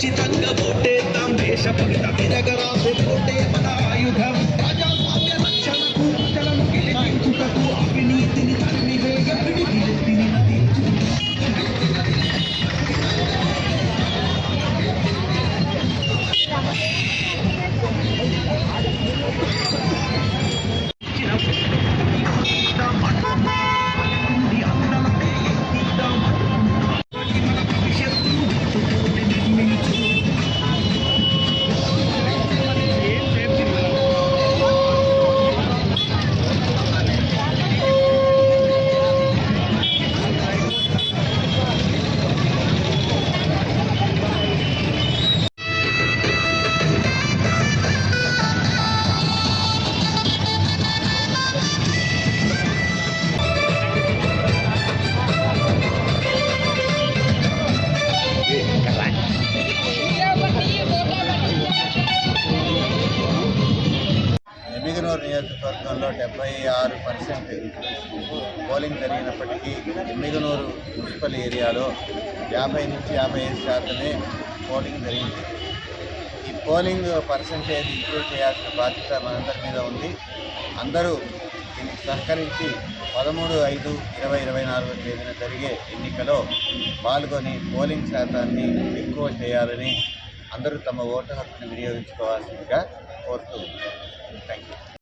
चितंग बोटे तम भेष पगता मेरा गरा से बोटे। ఎమ్మిగనూరు నియోజకవర్గంలో డెబ్బై ఆరు పర్సెంట్ పోలింగ్ జరిగినప్పటికీ మిగునూరు మున్సిపల్ ఏరియాలో యాభై నుంచి యాభై ఐదు శాతమే పోలింగ్ జరిగింది. ఈ పోలింగ్ పర్సంటేజ్ ఇంప్రూవ్ చేయాల్సిన బాధ్యత మనందరి మీద ఉంది. అందరూ దీనికి సహకరించి పదమూడు ఐదు ఇరవై ఇరవై నాలుగు తేదీన జరిగే ఎన్నికలో పాల్గొని పోలింగ్ శాతాన్ని ఎక్కువ చేయాలని అందరూ తమ ఓటు హక్కును వినియోగించుకోవాల్సిందిగా కోరుతూ థ్యాంక్ యూ